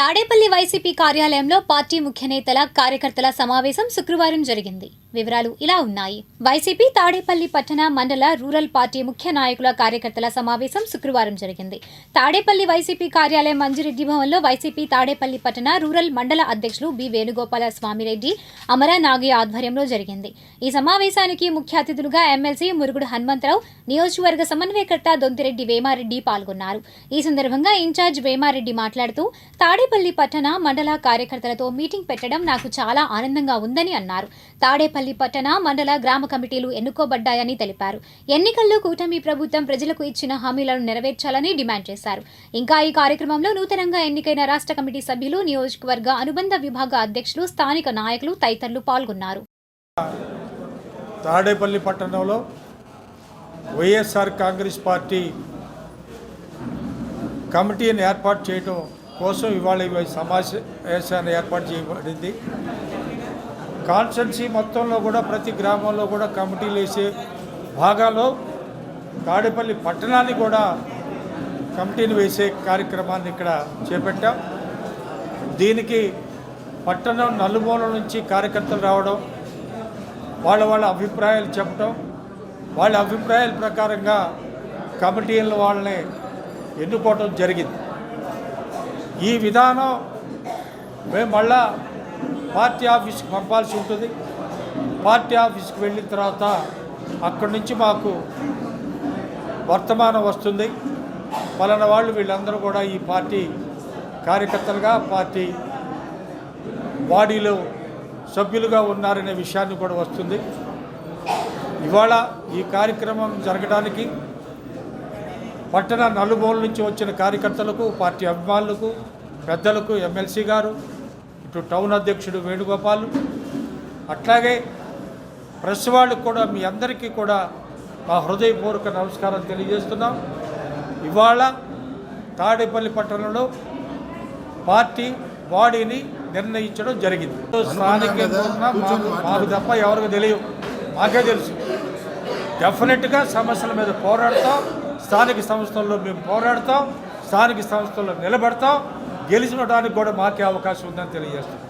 Tadepalli YCP కార్యాలయంలో party ముఖ్యనేతల కార్యకర్తల సమావేశం శుక్రవారం జరిగింది. వివరాలు ఇలా ఉన్నాయి. వైసీపీ తాడేపల్లి పట్టణ మండల రూరల్ పార్టీ ముఖ్య నాయకుల కార్యకర్తల సమావేశం శుక్రవారం జరిగింది. తాడేపల్లి వైసీపీ కార్యాలయం మంజిరెడ్డి భవన్లో వైసీపీ తాడేపల్లి పట్టణ రూరల్ మండల అధ్యక్షులు బి వేణుగోపాల స్వామిరెడ్డి అమర నాగి ఆధ్వర్యంలో జరిగింది. ఈ సమావేశానికి ముఖ్య అతిథులుగా ఎమ్మెల్సీ మురుగుడు హనుమంతరావు నియోజకవర్గ సమన్వయకర్త దొంతిరెడ్డి వేమారెడ్డి పాల్గొన్నారు. ఈ సందర్భంగా ఇన్ఛార్జ్ వేమారెడ్డి మాట్లాడుతూ తాడేపల్లి పట్టణ మండల కార్యకర్తలతో మీటింగ్ పెట్టడం నాకు చాలా ఆనందంగా ఉందని అన్నారు. తాడేపల్లి పట్టణ మండల గ్రామ కమిటీలు ఎన్నుకోబడ్డాయని తెలిపారు. ఎన్నికల్లో కూటమి ప్రభుత్వం ప్రజలకు ఇచ్చిన హామీలను నెరవేర్చాలని డిమాండ్ చేశారు. ఇంకా ఈ కార్యక్రమంలో నూతనంగా ఎన్నికైన రాష్ట్ర కమిటీ సభ్యులు నియోజకవర్గ అనుబంధ విభాగ అధ్యక్షులు స్థానిక నాయకులు తదితరులు పాల్గొన్నారు. తాడేపల్లి పట్టణంలో వైఎస్ఆర్ కాంగ్రెస్ పార్టీ కమిటీని ఏర్పాటు చేయడం కోసం ఇవాళ సమావేశాన్ని ఏర్పాటు చేయబడింది. కాన్స్టెన్సీ మొత్తంలో కూడా ప్రతి గ్రామంలో కూడా కమిటీలు వేసే భాగాల్లో తాడేపల్లి పట్టణాన్ని కూడా కమిటీని వేసే కార్యక్రమాన్ని ఇక్కడ చేపట్టాం. దీనికి పట్టణం నలుమూల నుంచి కార్యకర్తలు రావడం వాళ్ళ వాళ్ళ అభిప్రాయాలు చెప్పడం వాళ్ళ అభిప్రాయాల ప్రకారంగా కమిటీల వాళ్ళని ఎన్నుకోవడం జరిగింది. ఈ విధానం మేము మళ్ళా పార్టీ ఆఫీస్కి పంపాల్సి ఉంటుంది. పార్టీ ఆఫీస్కి వెళ్ళిన తర్వాత అక్కడి నుంచి మాకు వర్తమానం వస్తుంది. పలానా వాళ్ళు వీళ్ళందరూ కూడా ఈ పార్టీ కార్యకర్తలుగా పార్టీ బాడీలో సభ్యులుగా ఉన్నారనే విషయాన్ని కూడా వస్తుంది. ఇవాళ ఈ కార్యక్రమం జరగడానికి పట్టణ నలుమూల నుంచి వచ్చిన కార్యకర్తలకు పార్టీ అభిమానులకు పెద్దలకు ఎమ్మెల్సీ గారు ఇటు టౌన్ అధ్యక్షుడు వేణుగోపాల్. అట్లాగే ప్రెస్ వాళ్ళకు కూడా మీ అందరికీ కూడా మా హృదయపూర్వక నమస్కారం తెలియజేస్తున్నాం. ఇవాళ తాడేపల్లి పట్టణంలో పార్టీ బాడీని నిర్ణయించడం జరిగింది. స్థానికంగా మాకు మాకు తప్ప ఎవరికి తెలియదు. మాకే తెలుసు. డెఫినెట్గా సమస్యల మీద పోరాడతాం. స్థానిక సంస్థల్లో మేము పోరాడతాం. స్థానిక సంస్థల్లో నిలబడతాం. గెలిచినడానికి కూడా మాకే అవకాశం ఉందని తెలియజేస్తాం